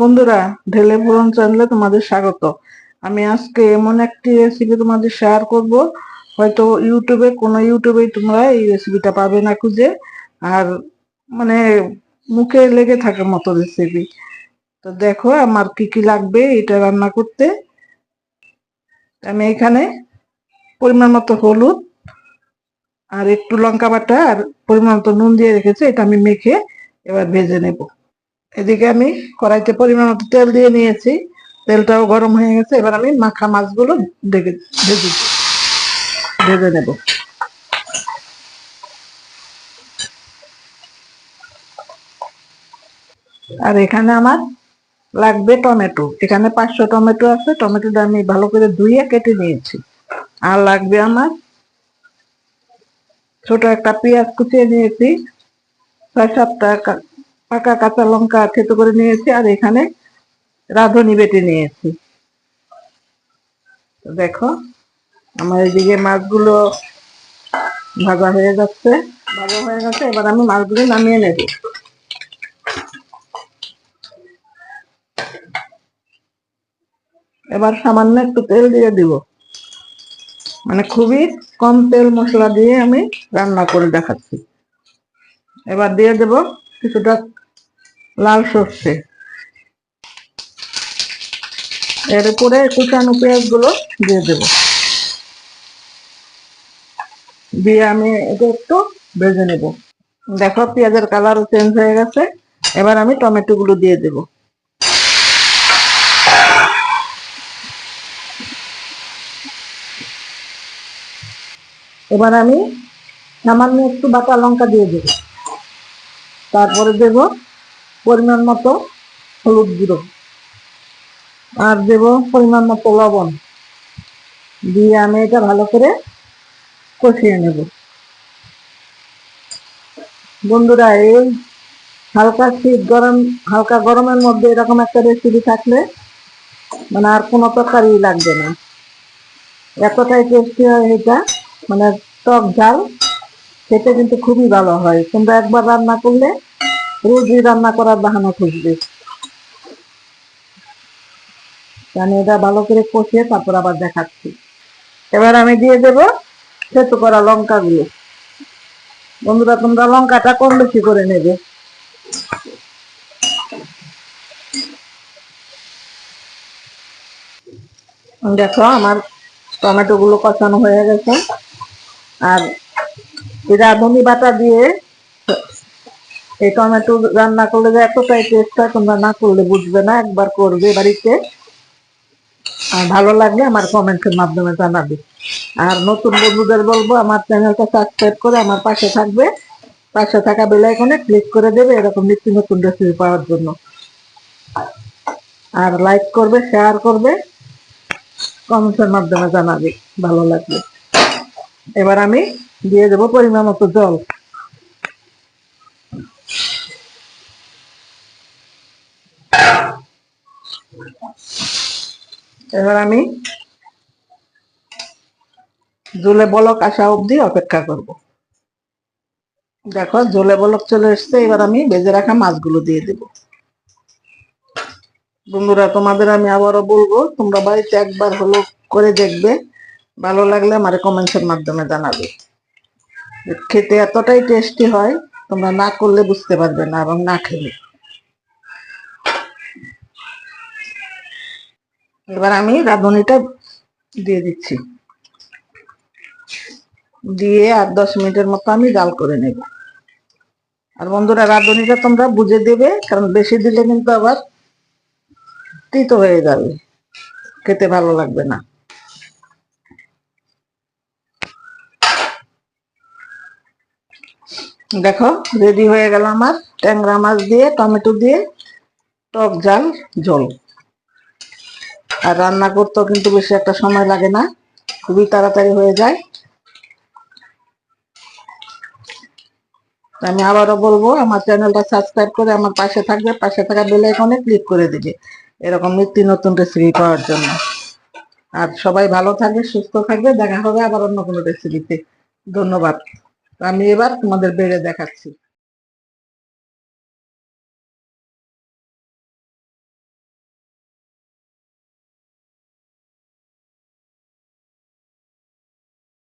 বন্ধুরা, ঢেলে পুরন চ্যানেলে তোমাদের স্বাগত। আমি আজকে এমন একটি রেসিপি তোমাদের শেয়ার করব। হয়তো ইউটিউবে, কোনো ইউটিউবেই তোমরা এই রেসিপিটা পাবে না খুঁজে। আর মানে মুখে লেগে থাকার মতো রেসিপি তো দেখো আমার কি কি লাগবে এটা রান্না করতে। আমি এখানে পরিমাণ মতো হলুদ আর একটু লঙ্কা বাটা আর পরিমাণ মতো নুন দিয়ে রেখেছি, এটা আমি মেখে এবার ভেজে নেব। এদিকে আমি কড়াইতে পরিমাণ মতো তেল দিয়ে নিয়েছি। তেলটাও গরম হয়ে গেছে। এবার আমি মাখা মাছগুলো ভেজে ভেজে নেব। আর এখানে আমার লাগবে টমেটো। এখানে পাঁচশো টমেটো আছে। টমেটোটা আমি ভালো করে ধুইয়ে কেটে নিয়েছি। আর লাগবে আমার ছোট একটা পেঁয়াজ কুচিয়ে নিয়েছি। ছয় সাতটা পাকা কাঁচা লঙ্কা থেতো করে নিয়েছি আর এখানে রাঁধুনি বেটে নিয়েছি। দেখো, আমার এদিকে মাছগুলো ভাজা হয়ে যাচ্ছে। ভাজা হয়ে গেছে, এবার আমি মাছগুলো নামিয়ে নেব। এবার সামান্য একটু তেল দিয়ে দিব। মানে খুবই কম তেল মশলা দিয়ে আমি রান্না করে দেখাচ্ছি। এবার দিয়ে দেব কিছুটা লাল সর্ষে। এর উপরে কুচানো পেঁয়াজগুলো দিয়ে দেব। দিয়ে আমি এটা একটু ভেজে নেব। দেখো, পেঁয়াজের কালারও চেঞ্জ হয়ে গেছে। এবার আমি টমেটো গুলো দিয়ে দেব। এবার আমি সামান্য একটু বাটা লঙ্কা দিয়ে দেব। তারপরে দেব পরিমাণ মতো হলুদ গুঁড়ো। আর দেব পরিমাণ মতো লবণ। দিয়ে আমি এটা ভালো করে কষিয়ে নেব। বন্ধুরা, এই হালকা শীত গরম, হালকা গরমের মধ্যে এরকম একটা রেসিপি থাকলে মানে আর কোনো তরকারি লাগবে না। এতটাই টেস্টি হয় এটা মানে টক ঝাল, খেতে কিন্তু খুবই ভালো হয়। তোমরা একবার রান্না করলে রোজই রান্না করার বাহানা খুঁজবে। আমি এটা ভালো করে কষিয়ে তারপর আবার দেখাচ্ছি। এবার আমি দিয়ে দেব সেতু করা লঙ্কা গুলো বন্ধুরা, তোমরা লঙ্কাটা কম বেশি করে নেবে। দেখো, আমার টমেটো গুলো কষানো হয়ে গেছে। আর রাঁধুনি বাটা দিয়ে এই টমেটো রান্না করলে যে এতটাই টেস্ট হয়, তোমরা না করলে বুঝবে না, একবার করবে বাড়িতে। আর ভালো লাগলে আমার কমেন্টের মাধ্যমে জানাবে। আর নতুন বন্ধুদের বলব, আমার চ্যানেলটা সাবস্ক্রাইব করে আমার পাশে থাকবে। পাশে থাকা বেল আইকনে ক্লিক করে দেবে, এরকম নিত্য নতুন রেসিপি পাওয়ার জন্য। আর লাইক করবে শেয়ার করবে কমেন্টের মাধ্যমে জানাবে, ভালো লাগবে এবার আমি দিয়ে দেবো পরিমাণ মতো জল। এবার আমি জলে বলক আসা অবধি অপেক্ষা করব। দেখো, জলে বলক চলে এসছে, এবার আমি ভেজে রাখা মাছগুলো দিয়ে দেব। বন্ধুরা, তোমাদের আমি আবারও বলব, তোমরা বাড়িতে একবার হলো করে দেখবে। ভালো লাগলে আমার কমেন্টসের মাধ্যমে জানাবে। খেতে এতটাই টেস্টি হয়, তোমরা না করলে বুঝতে পারবে না, এবং না খেলে। এবার আমি রাঁধুনিটা দিয়ে দিচ্ছি। দিয়ে আর দশ মিনিটের মতো আমি জাল করে নেব। আর বন্ধুরা, রাঁধুনিটা তোমরা বুঝে দেবে, কারণ বেশি দিলে কিন্তু আবার তিতো হয়ে যাবে। খেতে ভালো লাগবে না। দেখো, রেডি হয়ে গেল আমার ট্যাংরা মাছ দিয়ে, টমেটো দিয়ে, টক জাল ঝোল। আর রান্না করতেও কিন্তু বেশি একটা সময় লাগে না। খুবই তাড়াতাড়ি হয়ে যায়। আমি আবারও বলব, আমার চ্যানেলটা সাবস্ক্রাইব করে আমার পাশে থাকবে। পাশে থাকা বেল আইকনে ক্লিক করে দিবে। এরকম নিত্য নতুন রেসিপি পাওয়ার জন্য। আর সবাই ভালো থাকবে, সুস্থ থাকবে। দেখা হবে আবার অন্য কোনো রেসিপিতে ধন্যবাদ। আমি এবার তোমাদের বেড়ে দেখাচ্ছি।